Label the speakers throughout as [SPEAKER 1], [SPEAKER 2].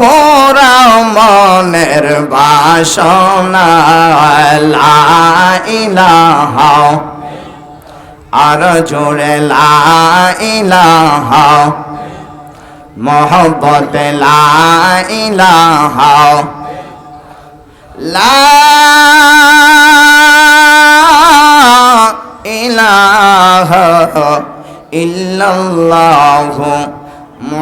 [SPEAKER 1] পোড়াও মনের বাসনা লা ইলাহা আর জোরে লা ইলাহা মোহব্বত লা ইলাহা লা ইলাহা ইল্লাল্লাহু।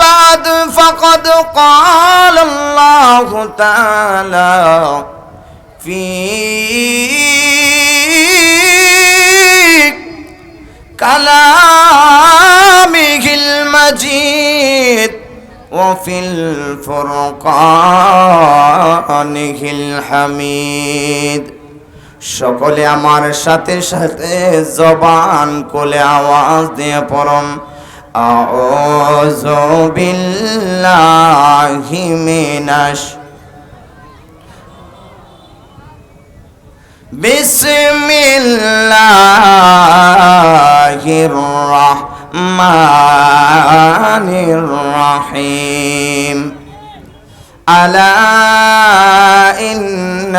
[SPEAKER 1] بعد فقد قال الله تعالى في كلامه المجيد وفي الفرقانه الحميد সকলে আমার সাথে সাথে জবান কোলে আওয়াজ দিয়ে أعوذ بالله من الشيطان بسم الله الرحمن الرحيم. ألا إن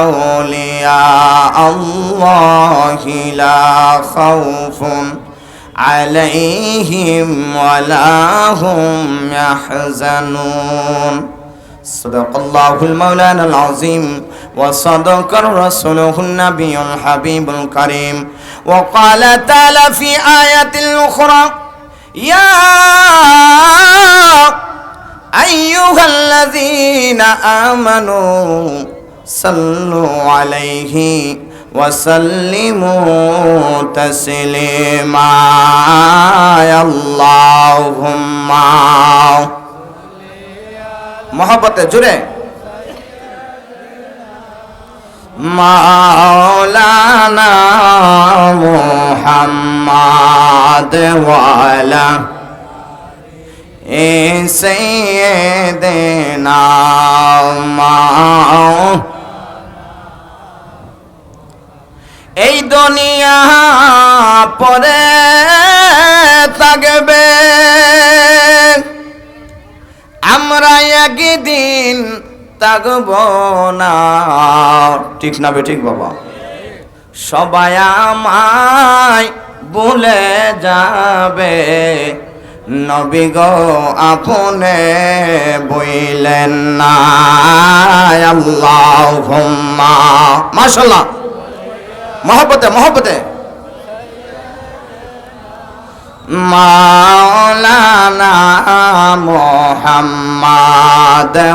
[SPEAKER 1] أولياء الله لا خوف عليهم ولا هم يحزنون. صدق الله المولانا العظيم وصدق رسوله النبي الحبيب الكريم. وقال تعالى في آية أخرى يا أيها الذين آمنوا صلوا عليه وسلموا تسليما يا اللهم মহব্বতে জুড়ে মাওলানা মোহাম্মদ ওয়ালা এ সৈয়দনা মাও পরে থাকবে। আমরা একদিন থাকব না। ঠিক না ঠিক বাবা। সবাই আমায় ভুলে যাবে। নবী গো, আপনে বইলেন না। আল্লাহ মাশাল্লাহ মহব্বতে মহব্বতে। মাওলানা মোহাম্মদ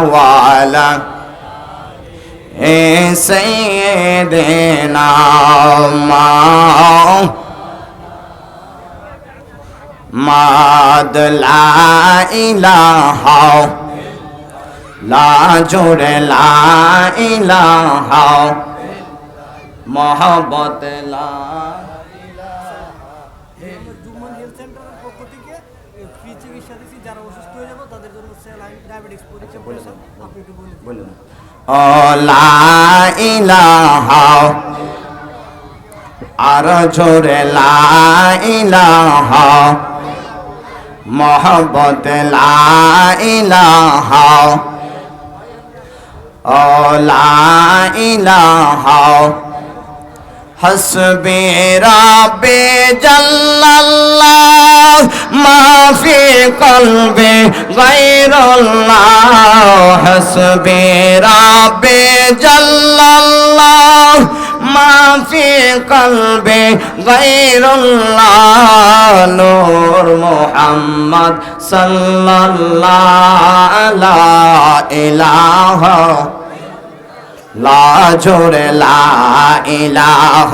[SPEAKER 1] ওয়ালা হে সৈয়দনা মাও মাদ লা ইলাহা লা জোরে লা ইলাহা মোহব্বত লা আর জোরে লা ইলাহা মোহব্বত লা ইলাহা। ও লা হসবে রাবে জাল্লাল্লাহ, মাফি কলবে গায়রুল্লাহ। হসবে রাবে জাল্লাল্লাহ, মাফি কলবে গায়রুল্লাহ। নূর মুহাম্মদ সাল্লাল্লাহু আলা ইলাহা লাজোর লা ইলাহ,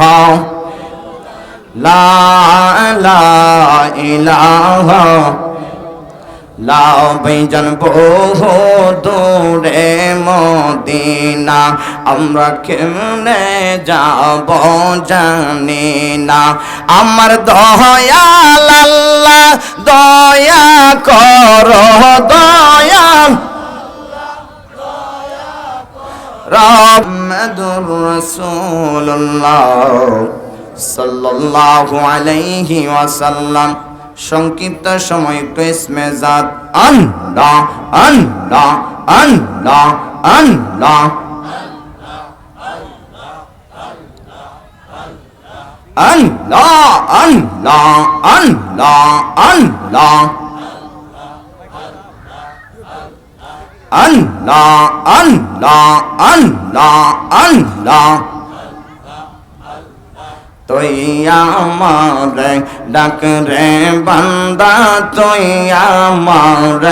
[SPEAKER 1] লা লা ইলাহ। লাও বেজন বহু দূরে মদিনা, আমরা কেমনে যাব জানি না। আমার দয়া আল্লাহ, দয়া কর দয়া রাহমাদুর রাসূলুল্লাহ সাল্লাল্লাহু আলাইহি ওয়াসাল্লাম। সংক্ষিপ্ত সময় একটু ইসমে জাত। আল্লাহ আল্লাহ আল্লাহ আল্লাহ। আল্লাহ আল্লাহ আল্লাহ আল্লাহ। আল্লাহ আল্লাহ আল্লাহ আল্লাহ। তুই আমার ডাক রে বান্দা, তুই আমার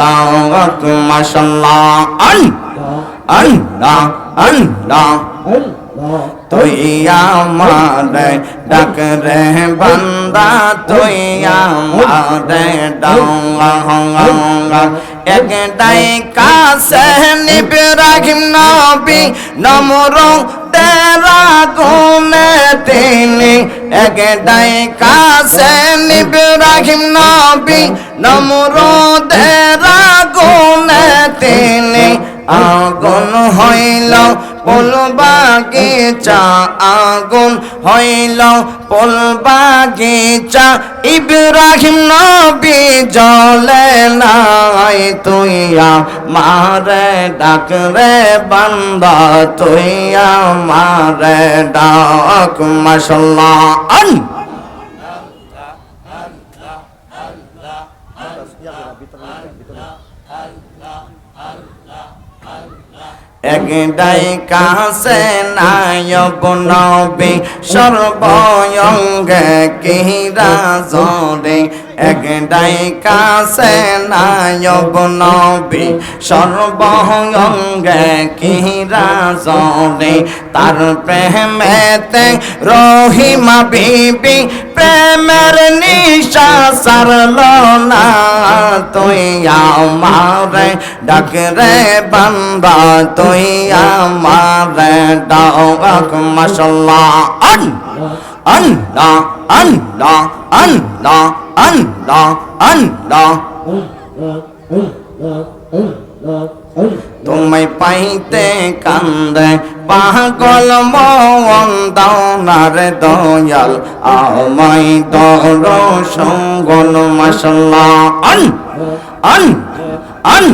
[SPEAKER 1] ডাক মাশাল্লাহ। আল্লাহ আল্লাহ তুই আমার ডাক রে বান্দা, তুই আমার ডাক একটাই কাছে নিবে রাখিম নবী তেরা গুনে তিনি। একটাই কাছে নিবে রাখিম নবী তেরা গুনে তিনি। আগুন হইল পুল বাগিচা আগুন হইল পুল বাগিচা ইব্রাহিম নবী জলে নাই তুইয়া, মারে ডাক রে বান্দা তুইয়া, মারে ডাক মাসাল্লাহ আন একটাই কাছে নায়ব নবী সর্বয়ঙ্গে কিরা জরে একটাই কাছে নায়ব নবী সর্বয়ঙ্গে কিরা জরে তার প্রেমেতে রহিমা বিবি প্রেমের নিশা সারল না তুই আমার ডাক রে বান্দা তুই আমার ডাক মাসাল্লাহ আন আল্লাহ আল্লাহ আল্লাহ আল্লাহ আল্লাহ। তোমায় পাইতে কান্দে, পাগল মন দাওনার দয়াল, আমায় দর সঙ্গল মশলা আন আন আন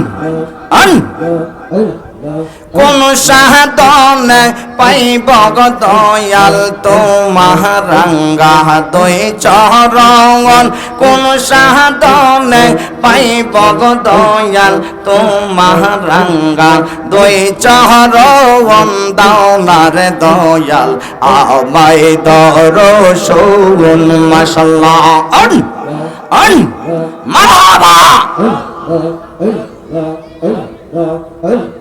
[SPEAKER 1] আন কোন সাহাদন পাইব দয়াল তোমারাঙ্গা দই চরণ। কোন সাহাদন পাইব দয়াল তোমারাঙ্গা দই চরণ। দাওনার দয়াল আমায় দর সৌন মাসাল্লাহ অন অন মারহাবা। Oh, oh, oh, oh, oh.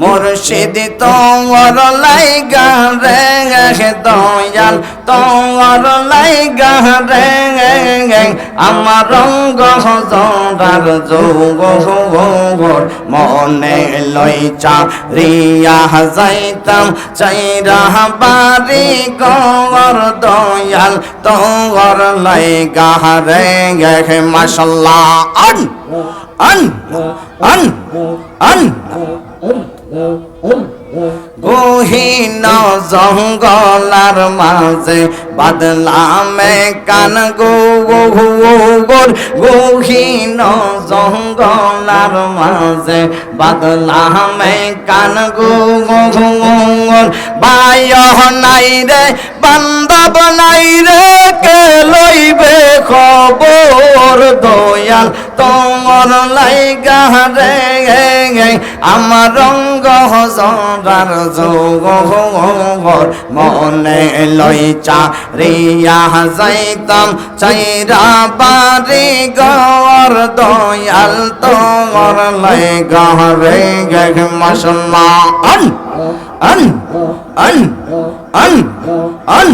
[SPEAKER 1] মুর্শিদ, তোমার লাইগা রে দয়াল, তোমার লাইগা রে আমার রঙ্গ জরার যোগ মনে লইচা, রিয়া যাইতাম চাইরা বাড়ি গর দয়াল তোর লাইগা রে মাসাল্লাহ an an an an গহীন জঙ্গলার মাঝে বাদলামে কান গো গোর গহীন জঙ্গলার মাঝে বাদলামে কান গো গোর বায় নাই রে বান্ধব নাই রে, কে লইবে খবর দয়াল? তোমার লাইগা রে আমার রঙ্গ হজরার যোগ মনে লইচা রিয়া যাইতাম, চাইরা বাড়ি গর দয়াল তোমার লাইগা রে গে মশলা আন আন আন আন আন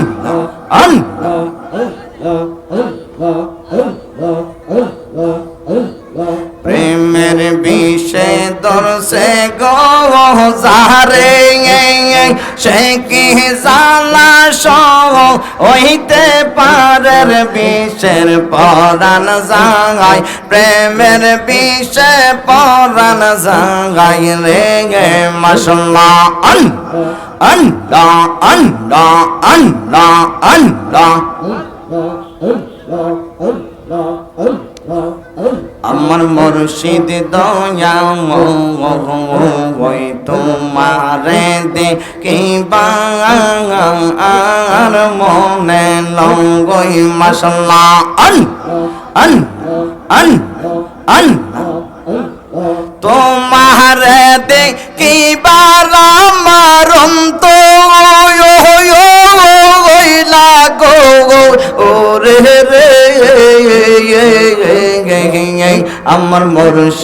[SPEAKER 1] আন। প্রেমের বিষে দর্শে গহারে সে কি জালা সহ হইতে পারের বিষের পরাণ জাগাই প্রেমের বিষে পরাণ জাগাই রে গে মশলা আন আন্ডা আন্ডা আন্ডা আন্ডা আমার মুর্শিদ দয়া ওই তোমারে দে কি আর মনে লঙ্গই মশলা আন আন আন আন। আমার মুর্শিদ